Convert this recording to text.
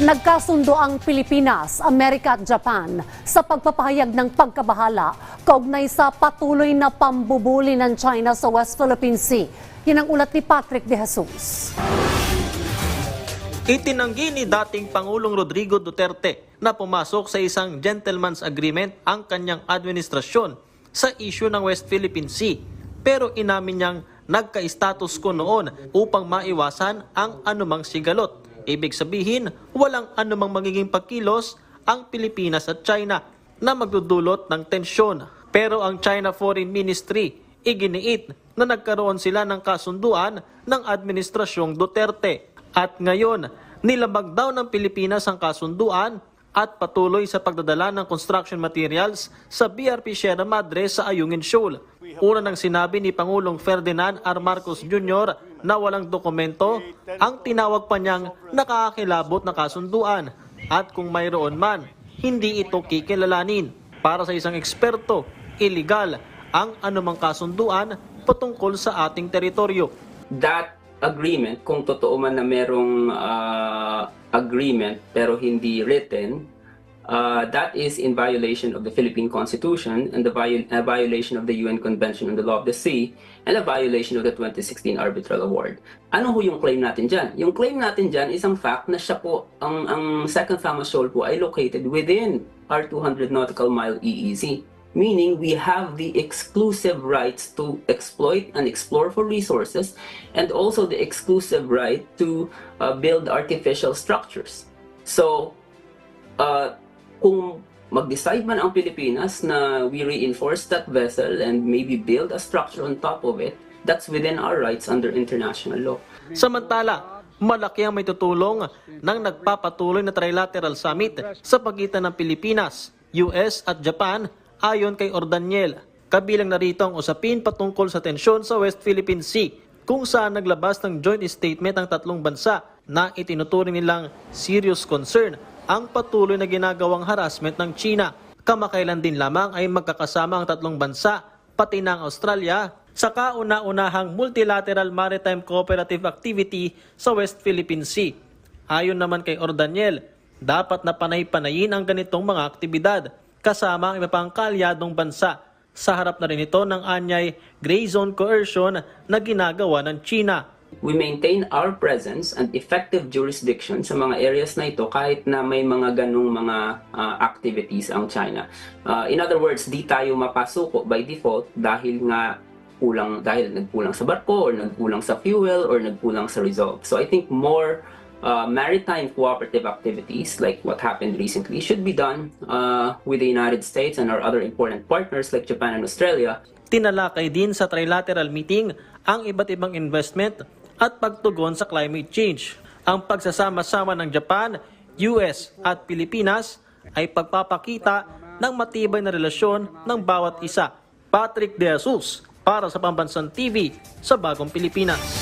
Nagkasundo ang Pilipinas, Amerika at Japan sa pagpapahayag ng pagkabahala kaugnay sa patuloy na pambubuli ng China sa West Philippine Sea. Yan ang ulat ni Patrick De Jesus. Itinanggi ni dating Pangulong Rodrigo Duterte na pumasok sa isang gentleman's agreement ang kanyang administrasyon sa issue ng West Philippine Sea. Pero inamin niyang nagka-status ko noon upang maiwasan ang anumang sigalot. Ibig sabihin, walang anumang magiging pagkilos ang Pilipinas at China na magdudulot ng tensyon. Pero ang China Foreign Ministry iginiit na nagkaroon sila ng kasunduan ng Administrasyong Duterte. At ngayon, nilabag daw ng Pilipinas ang kasunduan at patuloy sa pagdadala ng construction materials sa BRP Sierra Madre sa Ayungin Shoal. Una nang sinabi ni Pangulong Ferdinand R. Marcos Jr. na walang dokumento ang tinawag pa niyang nakakakilabot na kasunduan at kung mayroon man, hindi ito kikilalanin. Para sa isang eksperto, illegal ang anumang kasunduan patungkol sa ating teritoryo. that agreement, kung totoo man na merong uh, agreement pero hindi written, uh, that is in violation of the Philippine Constitution and the viol- a violation of the UN Convention on the Law of the Sea and a violation of the 2016 Arbitral Award. Ano ho yung claim natin dyan? Yung claim natin dyan is ang fact na siya po, ang, ang second famous shoal po ay located within our 200 nautical mile EEZ meaning we have the exclusive rights to exploit and explore for resources and also the exclusive right to uh, build artificial structures. So, uh, kung mag-decide man ang Pilipinas na we reinforce that vessel and maybe build a structure on top of it, that's within our rights under international law. Samantala, malaki ang may tutulong ng nagpapatuloy na trilateral summit sa pagitan ng Pilipinas, US at Japan ayon kay Ordaniel. Kabilang narito ang usapin patungkol sa tensyon sa West Philippine Sea kung saan naglabas ng joint statement ang tatlong bansa na itinuturing nilang serious concern ang patuloy na ginagawang harassment ng China. Kamakailan din lamang ay magkakasama ang tatlong bansa, pati ang Australia, sa kauna-unahang multilateral maritime cooperative activity sa West Philippine Sea. Ayon naman kay Ordaniel, dapat na panay-panayin ang ganitong mga aktibidad kasama ang iba pang kalyadong bansa. Sa harap na rin ito ng anyay gray zone coercion na ginagawa ng China. We maintain our presence and effective jurisdiction sa mga areas na ito kahit na may mga ganong mga uh, activities ang China. Uh, in other words, di tayo mapasuko by default dahil nga kulang dahil nagkulang sa barko or nagkulang sa fuel or nagkulang sa resolve. So I think more uh, maritime cooperative activities like what happened recently should be done uh, with the United States and our other important partners like Japan and Australia Tinalakay din sa trilateral meeting ang iba't ibang investment at pagtugon sa climate change. Ang pagsasama-sama ng Japan, US at Pilipinas ay pagpapakita ng matibay na relasyon ng bawat isa. Patrick De Jesus para sa Pambansang TV sa Bagong Pilipinas.